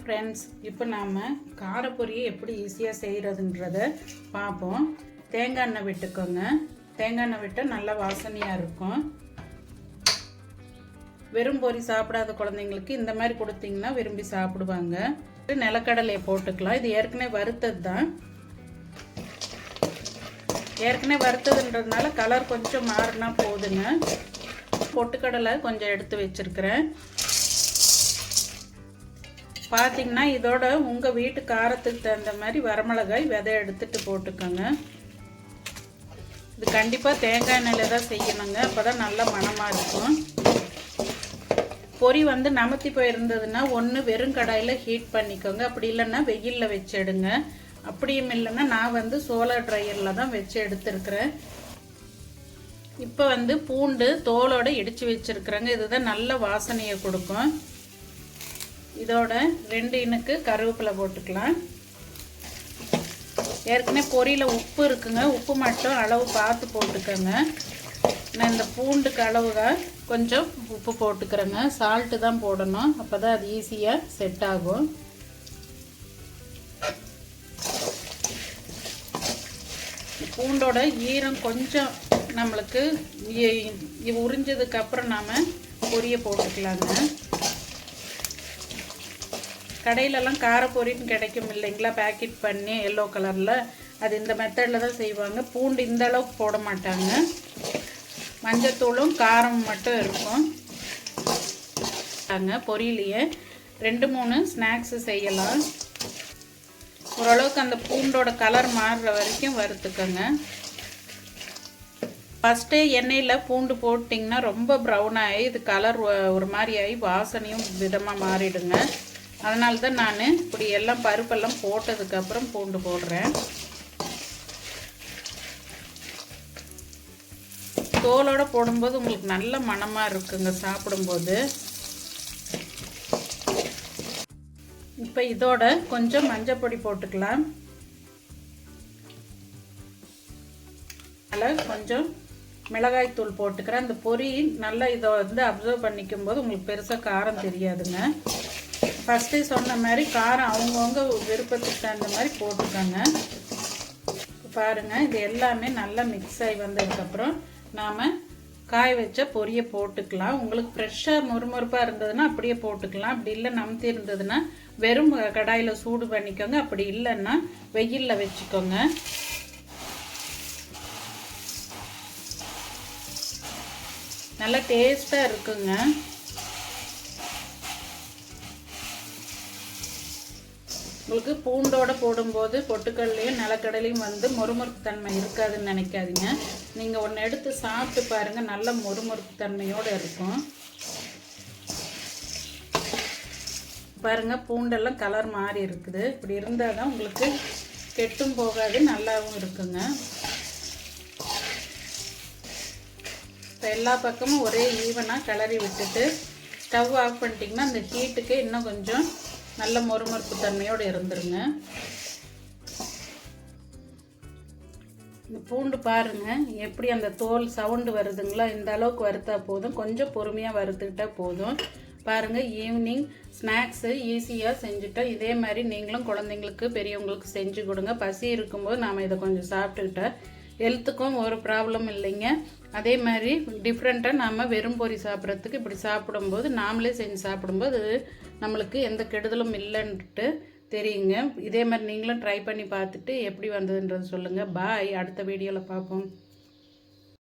Friends இப்போ நாம் காரப்பொரியை எப்படி ஈஸியாக செய்கிறதுன்றத பார்ப்போம் தேங்காய் எண்ணெய் விட்டுக்கோங்க. தேங்காய் எண்ணெய் விட்டால் நல்லா வாசனையாக இருக்கும். வெறும் பொரி சாப்பிடாத குழந்தைங்களுக்கு இந்த மாதிரி கொடுத்தீங்கன்னா விரும்பி சாப்பிடுவாங்க. நிலக்கடலையை போட்டுக்கலாம். இது ஏற்கனவே வறுத்தது தான் ஏற்கனவே வறுத்ததுன்றதுனால கலர் கொஞ்சம் மாறினா போதுங்க. பொட்டுக்கடலை கொஞ்சம் எடுத்து வச்சிருக்கிறேன். பார்த்தீங்கன்னா இதோட உங்கள் வீட்டு காரத்துக்கு தகுந்த மாதிரி வரமிளகாய் விதை எடுத்துட்டு போட்டுக்கோங்க. இது கண்டிப்பாக தேங்காய் எண்ணெயில் தான் செய்யணுங்க. அப்போ தான் நல்ல மணமாக இருக்கும். பொரி வந்து நமத்தி போயிருந்ததுன்னா ஒன்று வெறும் கடாயில் ஹீட் பண்ணிக்கோங்க. அப்படி இல்லைன்னா வெயிலில் வச்சு எடுங்க அப்படியும் இல்லைன்னா நான் வந்து சோலார் ட்ரையரில் தான் வச்சு எடுத்துருக்கிறேன். இப்போ வந்து பூண்டு தோலோடு இடித்து வச்சுருக்குறேங்க. இதுதான் நல்ல வாசனையை கொடுக்கும். இதோட ரெண்டு இனுக்கு கருவேப்பிலை போட்டுக்கலாம். ஏற்கனவே பொரியில் உப்பு இருக்குங்க. உப்பு மட்டும் அளவு பார்த்து போட்டுக்கோங்க. நான் இந்த பூண்டுக்கு அளவு தான் கொஞ்சம் உப்பு போட்டுக்கிறேங்க. சால்ட்டு தான் போடணும். அப்போ தான் அது ஈஸியாக செட் ஆகும். பூண்டோட ஈரம் கொஞ்சம் நம்மளுக்கு உறிஞ்சதுக்கப்புறம் நாம் பொரிய போட்டுக்கலாங்க. கடையிலலாம் காரப்பொரின்னு கிடைக்கும் இல்லைங்களா? பேக்கெட் பண்ணி எல்லோ கலரில் அது இந்த மெத்தடில் தான் செய்வாங்க. பூண்டு இந்த அளவுக்கு போட மாட்டாங்க. மஞ்சத்தூளும் காரம் மட்டும் இருக்கும். பொரியலையே. ரெண்டு மூணு ஸ்நாக்ஸு செய்யலாம். ஓரளவுக்கு அந்த பூண்டோட கலர் மாறுற வரைக்கும் வறுத்துக்கோங்க. ஃபஸ்ட்டே எண்ணெயில் பூண்டு போட்டிங்கன்னா ரொம்ப ப்ரௌன் ஆகி இது கலர் ஒரு மாதிரி ஆகி வாசனையும் விதமாக மாறிடுங்க. அதனால தான் நான் இப்படி எல்லாம் பருப்பெல்லாம் போட்டதுக்கப்புறம் பூண்டு போடுறேன். தோலோடு போடும்போது உங்களுக்கு நல்ல மணமாக இருக்குங்க சாப்பிடும்போது. இப்போ இதோட கொஞ்சம் மஞ்சள் பொடி போட்டுக்கலாம். அதில் கொஞ்சம் மிளகாய் தூள் போட்டுக்கிறேன். அந்த பொரி நல்லா இதை வந்து அப்சர்வ் பண்ணிக்கும் போது உங்களுக்கு பெருசாக காரம் தெரியாதுங்க. ஃபஸ்ட்டு சொன்ன மாதிரி காரம் அவங்கவுங்க விருப்பத்துக்கு தகுந்த மாதிரி போட்டுக்கோங்க. பாருங்கள் இது எல்லாமே நல்லா மிக்ஸ் ஆகி வந்ததுக்கப்புறம் நாம் காய வச்ச பொரியை போட்டுக்கலாம். உங்களுக்கு ஃப்ரெஷ்ஷாக முறுமுறுப்பாக இருந்ததுன்னா அப்படியே போட்டுக்கலாம். அப்படி இல்லை நம்பி இருந்ததுன்னா வெறும் கடாயில் சூடு பண்ணிக்கோங்க. அப்படி இல்லைன்னா வெயிலில் வச்சுக்கோங்க. நல்லா டேஸ்ட்டாக இருக்குங்க. உங்களுக்கு பூண்டோட போடும்போது பொட்டுக்கல்லையும் நிலக்கடலையும் வந்து மொறுமொறுப்பு தன்மை இருக்காதுன்னு நினைக்காதீங்க. நீங்கள் ஒன்று எடுத்து சாப்பிட்டு பாருங்கள் நல்ல மொறுமொறுப்பு தன்மையோடு இருக்கும். பாருங்கள் பூண்டெல்லாம் கலர் மாறி இருக்குது. இப்படி இருந்தால் தான் உங்களுக்கு கெட்டும் போகாது நல்லாவும் இருக்குங்க. இப்போ எல்லா பக்கமும் ஒரே ஈவனாக கிளறி விட்டுட்டு ஸ்டவ் ஆஃப் பண்ணிட்டிங்கன்னா அந்த ஹீட்டுக்கு இன்னும் கொஞ்சம் நல்ல மொறுமொறுப்பு தன்மையோடு இருந்துருங்க. இந்த பூண்டு பாருங்க எப்படி அந்த தோல் சவுண்டு வருதுங்களா? இந்த அளவுக்கு வறுத்தா போதும். கொஞ்சம் பொறுமையாக வறுத்துக்கிட்டால் போதும். பாருங்கள் ஈவினிங் ஸ்நாக்ஸு ஈஸியாக செஞ்சுட்டோம் இதே மாதிரி நீங்களும் குழந்தைங்களுக்கு பெரியவங்களுக்கு செஞ்சு கொடுங்க. பசி இருக்கும்போது நாம் இதை கொஞ்சம் சாப்பிட்டுக்கிட்டோம் ஹெல்த்துக்கும் ஒரு ப்ராப்ளம் இல்லைங்க. அதே மாதிரி டிஃப்ரெண்ட்டாக நாம் வெறும் பொரி சாப்பிட்றதுக்கு இப்படி சாப்பிடும்போது நாமளே செஞ்சு சாப்பிடும்போது நம்மளுக்கு எந்த கெடுதலும் இல்லைன்ட்டு தெரியுங்க. இதே மாதிரி நீங்களும் ட்ரை பண்ணி பார்த்துட்டு எப்படி வந்ததுன்றது சொல்லுங்கள் பாய் அடுத்த வீடியோவில் பார்ப்போம்.